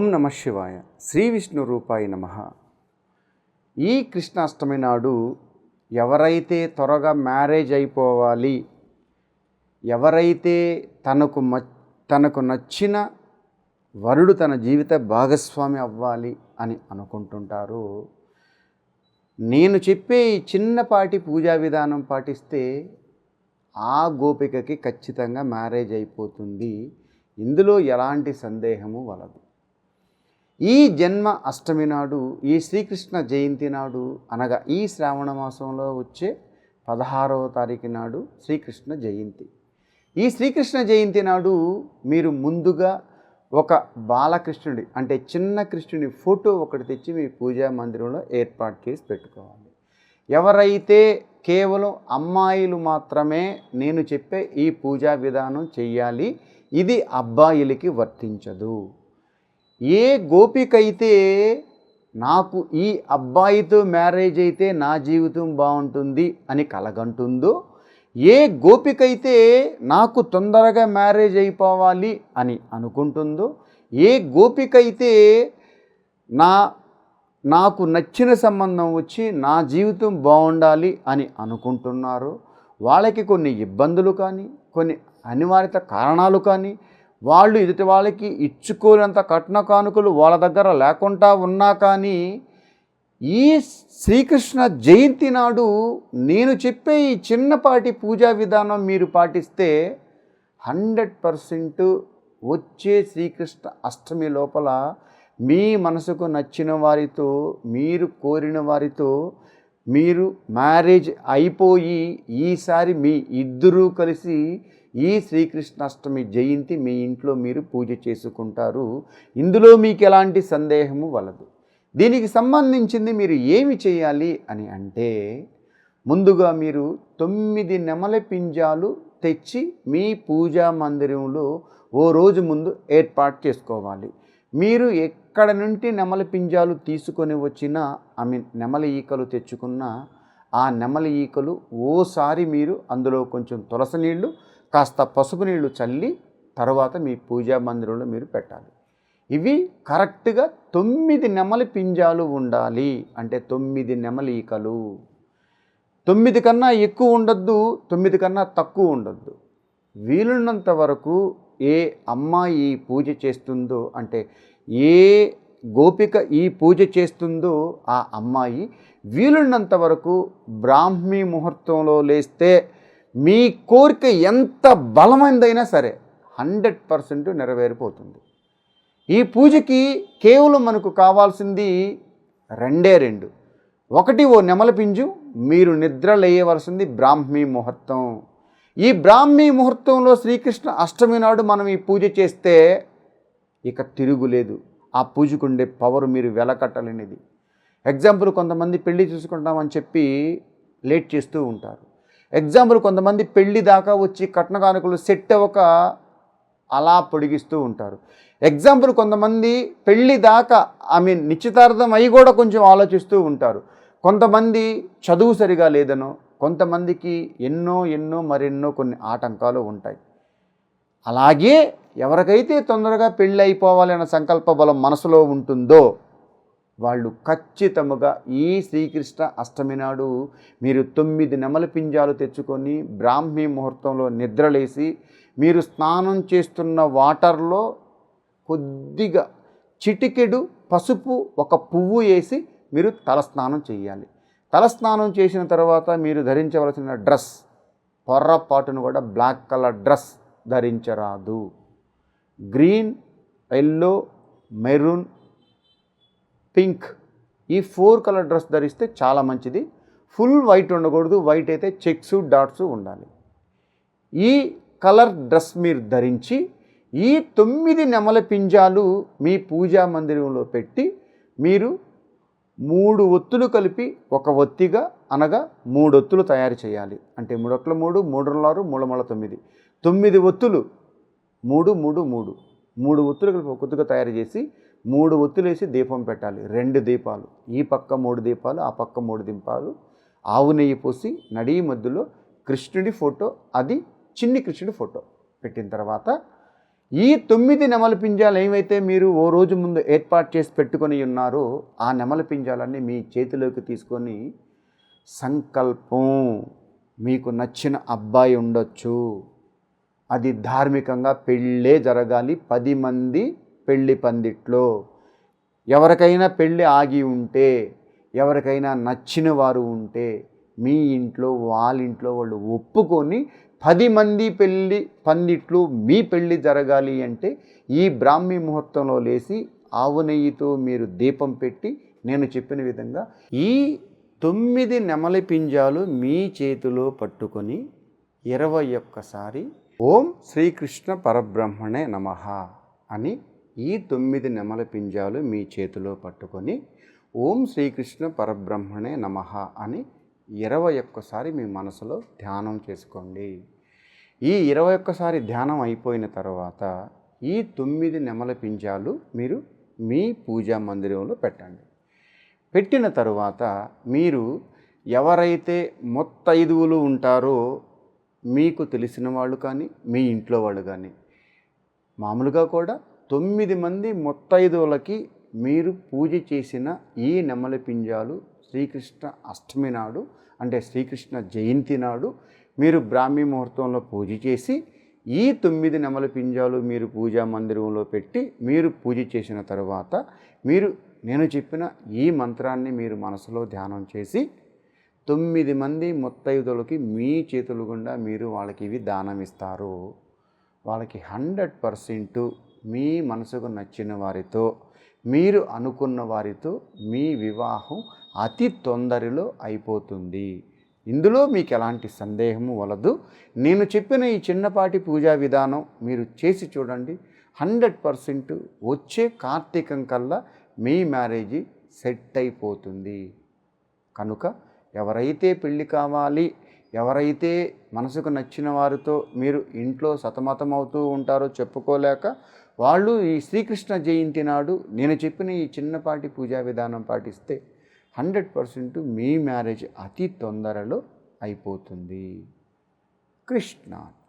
ఓం నమ శివాయ. శ్రీ విష్ణు రూపాయ నమ. ఈ కృష్ణాష్టమి నాడు ఎవరైతే త్వరగా మ్యారేజ్ అయిపోవాలి ఎవరైతే తనకు మ తనకు నచ్చిన వరుడు తన జీవిత భాగస్వామి అవ్వాలి అని అనుకుంటుంటారో నేను చెప్పే ఈ చిన్నపాటి పూజా విధానం పాటిస్తే ఆ గోపికకి ఖచ్చితంగా మ్యారేజ్ అయిపోతుంది. ఇందులో ఎలాంటి సందేహము వలదు. ఈ జన్మ అష్టమి నాడు ఈ శ్రీకృష్ణ జయంతి నాడు అనగా ఈ శ్రావణ మాసంలో వచ్చే పదహారవ తారీఖు నాడు శ్రీకృష్ణ జయంతి. ఈ శ్రీకృష్ణ జయంతి నాడు మీరు ముందుగా ఒక బాలకృష్ణుడి అంటే చిన్న కృష్ణుడి ఫోటో ఒకటి తెచ్చి మీ పూజా మందిరంలో ఏర్పాటు చేసి పెట్టుకోవాలి. ఎవరైతే కేవలం అమ్మాయిలు మాత్రమే నేను చెప్పే ఈ పూజా విధానం చెయ్యాలి ఇది అబ్బాయిలకి వర్తించదు. ఏ గోపికైతే నాకు ఈ అబ్బాయితో మ్యారేజ్ అయితే నా జీవితం బాగుంటుంది అని కలగంటుందో ఏ గోపికైతే నాకు తొందరగా మ్యారేజ్ అయిపోవాలి అని అనుకుంటుందో ఏ గోపికైతే నా నాకు నచ్చిన సంబంధం వచ్చి నా జీవితం బాగుండాలి అని అనుకుంటున్నారో వాళ్ళకి కొన్ని ఇబ్బందులు కానీ కొన్ని అనివార్యత కారణాలు కానీ వాళ్ళు ఎదుటి వాళ్ళకి ఇచ్చుకోలేంత కట్న కానుకలు వాళ్ళ దగ్గర లేకుండా ఉన్నా కానీ ఈ శ్రీకృష్ణ జయంతి నాడు నేను చెప్పే ఈ చిన్నపాటి పూజా విధానం మీరు పాటిస్తే హండ్రెడ్ పర్సెంట్ వచ్చే శ్రీకృష్ణ అష్టమి లోపల మీ మనసుకు నచ్చిన వారితో మీరు కోరిన వారితో మీరు మ్యారేజ్ అయిపోయి ఈసారి మీ ఇద్దరూ కలిసి ఈ శ్రీకృష్ణాష్టమి జయంతి మీ ఇంట్లో మీరు పూజ చేసుకుంటారు. ఇందులో మీకు ఎలాంటి సందేహము వలదు. దీనికి సంబంధించింది మీరు ఏమి చేయాలి అని అంటే ముందుగా మీరు తొమ్మిది నెమల పింజాలు తెచ్చి మీ పూజా మందిరంలో ఓ రోజు ముందు ఏర్పాటు చేసుకోవాలి. మీరు ఎక్కడ నుండి నెమల పింజాలు తీసుకొని వచ్చినా ఐ మీన్ నెమల ఈకలు తెచ్చుకున్న ఆ నెమలి ఈకలు ఓసారి మీరు అందులో కొంచెం తులసి నీళ్ళు కాస్త పసుపు నీళ్ళు చల్లి తర్వాత మీ పూజా మందిరంలో మీరు పెట్టాలి. ఇవి కరెక్ట్గా తొమ్మిది నెమలి పింజాలు ఉండాలి. అంటే తొమ్మిది నెమలి ఈకలు. తొమ్మిది కన్నా ఎక్కువ ఉండొద్దు తొమ్మిది కన్నా తక్కువ ఉండొద్దు. వీలున్నంత వరకు ఏ అమ్మాయి పూజ చేస్తుందో అంటే ఏ గోపిక ఈ పూజ చేస్తుందో ఆ అమ్మాయి వీలున్నంత వరకు బ్రాహ్మీ ముహూర్తంలో లేస్తే మీ కోరిక ఎంత బలమైనదైనా సరే హండ్రెడ్ పర్సెంట్ నెరవేరిపోతుంది. ఈ పూజకి కేవలం మనకు కావాల్సింది రెండే రెండు. ఒకటి ఓ నెమల పింజు మీరు నిద్ర లేయవలసింది బ్రాహ్మీ ముహూర్తం. ఈ బ్రాహ్మీ ముహూర్తంలో శ్రీకృష్ణ అష్టమి నాడు మనం ఈ పూజ చేస్తే ఇక తిరుగులేదు ఆ పూజకుండే పవర్ మీరు వెలకట్టలేనిది. ఎగ్జాంపుల్ కొంతమంది పెళ్ళి చూసుకుంటామని చెప్పి లేట్ చేస్తూ ఉంటారు. ఎగ్జాంపుల్ కొంతమంది పెళ్ళి దాకా వచ్చి కట్న కానుకలు సెట్ అవ్వక అలా పొడిగిస్తూ ఉంటారు. ఎగ్జాంపుల్ కొంతమంది పెళ్ళి దాకా ఐ మీన్ నిశ్చితార్థం అయి కూడా కొంచెం ఆలోచిస్తూ ఉంటారు. కొంతమంది చదువు సరిగా లేదనో కొంతమందికి ఎన్నో ఎన్నో మరెన్నో కొన్ని ఆటంకాలు ఉంటాయి. అలాగే ఎవరికైతే తొందరగా పెళ్ళి అయిపోవాలనే సంకల్ప బలం మనసులో ఉంటుందో వాళ్ళు ఖచ్చితముగా ఈ శ్రీకృష్ణ అష్టమి నాడు మీరు తొమ్మిది నెమల పింజాలు తెచ్చుకొని బ్రాహ్మీ ముహూర్తంలో నిద్రలేసి మీరు స్నానం చేస్తున్న వాటర్లో కొద్దిగా చిటికెడు పసుపు ఒక పువ్వు వేసి మీరు తలస్నానం చేయాలి. తలస్నానం చేసిన తర్వాత మీరు ధరించవలసిన డ్రెస్ పొర్రపాటును కూడా black colour dress ధరించరాదు. Green yellow maroon pink. ఈ ఫోర్ కలర్ డ్రెస్ ధరిస్తే చాలా మంచిది. ఫుల్ వైట్ ఉండకూడదు. వైట్ అయితే చెక్స్ డాట్స్ ఉండాలి. ఈ కలర్ డ్రెస్ మీరు ధరించి ఈ తొమ్మిది నెమల పింజాలు మీ పూజా మందిరంలో పెట్టి మీరు మూడు ఒత్తులు కలిపి ఒక ఒత్తిగా అనగా మూడు ఒత్తులు తయారు చేయాలి. అంటే మూడొట్ల మూడు మూడు ఆరు మూడు తొమ్మిది. తొమ్మిది ఒత్తులు. మూడు మూడు మూడు. మూడు ఒత్తులు కలిపి ఒక ఒత్తుగా తయారు చేసి మూడు ఒత్తులేసి దీపం పెట్టాలి. రెండు దీపాలు. ఈ పక్క మూడు దీపాలు ఆ పక్క మూడు దీపాలు. ఆవు నెయ్యి పోసి నడి మధ్యలో కృష్ణుడి ఫోటో అది చిన్ని కృష్ణుడి ఫోటో పెట్టిన తర్వాత ఈ తొమ్మిది నెమల పింజాలు ఏవైతే మీరు ఓ రోజు ముందు ఏర్పాటు చేసి పెట్టుకొని ఉన్నారో ఆ నెమల పింజాలన్నీ మీ చేతిలోకి తీసుకొని సంకల్పం. మీకు నచ్చిన అబ్బాయి ఉండొచ్చు. అది ధార్మికంగా పెళ్ళే జరగాలి. పది మంది పెళ్ళి పందిట్లో ఎవరికైనా పెళ్ళి ఆగి ఉంటే ఎవరికైనా నచ్చిన వారు ఉంటే మీ ఇంట్లో వాళ్ళ ఇంట్లో వాళ్ళు ఒప్పుకొని పది మంది పెళ్ళి పందిట్లు మీ పెళ్ళి జరగాలి అంటే ఈ బ్రాహ్మీ ముహూర్తంలో లేచి ఆవు నెయ్యితో మీరు దీపం పెట్టి నేను చెప్పిన విధంగా ఈ తొమ్మిది నెమలి పింజాలు మీ చేతిలో పట్టుకొని ఇరవై ఒక్కసారి ఓం శ్రీకృష్ణ పరబ్రహ్మణే నమ అని ఈ తొమ్మిది నెమల పింజాలు మీ చేతిలో పట్టుకొని ఓం శ్రీకృష్ణ పరబ్రహ్మణే నమ అని ఇరవై ఒక్కసారి మీ మనసులో ధ్యానం చేసుకోండి. ఈ ఇరవై ఒక్కసారి ధ్యానం అయిపోయిన తర్వాత ఈ తొమ్మిది నెమల పింజాలు మీరు మీ పూజా మందిరంలో పెట్టండి. పెట్టిన తరువాత మీరు ఎవరైతే మొత్తైదువులు ఉంటారో మీకు తెలిసిన వాళ్ళు కానీ మీ ఇంట్లో వాళ్ళు కానీ మామూలుగా కూడా తొమ్మిది మంది ముత్తైదువులకి మీరు పూజ చేసిన ఈ నెమలి పింజాలు శ్రీకృష్ణ అష్టమి నాడు అంటే శ్రీకృష్ణ జయంతి నాడు మీరు బ్రాహ్మీ ముహూర్తంలో పూజ చేసి ఈ తొమ్మిది నెమలి పింజాలు మీరు పూజా మందిరంలో పెట్టి మీరు పూజ చేసిన తర్వాత మీరు నేను చెప్పిన ఈ మంత్రాన్ని మీరు మనసులో ధ్యానం చేసి తొమ్మిది మంది ముత్తైదులకి మీ చేతులు గుండా మీరు వాళ్ళకి ఇవి దానం ఇస్తారు. వాళ్ళకి హండ్రెడ్ పర్సెంటు మీ మనసుకు నచ్చిన వారితో మీరు అనుకున్న వారితో మీ వివాహం అతి తొందరలో అయిపోతుంది. ఇందులో మీకు ఎలాంటి సందేహము వలదు. నేను చెప్పిన ఈ చిన్నపాటి పూజా విధానం మీరు చేసి చూడండి. హండ్రెడ్ పర్సెంట్ వచ్చే కార్తీకం కల్లా మీ మ్యారేజీ సెట్ అయిపోతుంది. కనుక ఎవరైతే పెళ్ళి కావాలి ఎవరైతే మనసుకు నచ్చిన వారితో మీరు ఇంట్లో సతమతం అవుతూ ఉంటారో చెప్పుకోలేక వాళ్ళు ఈ శ్రీకృష్ణ జయంతి నాడు నేను చెప్పిన ఈ చిన్నపాటి పూజా విధానం పాటిస్తే హండ్రెడ్ పర్సెంట్ మీ మ్యారేజ్ అతి తొందరలో అయిపోతుంది. కృష్ణ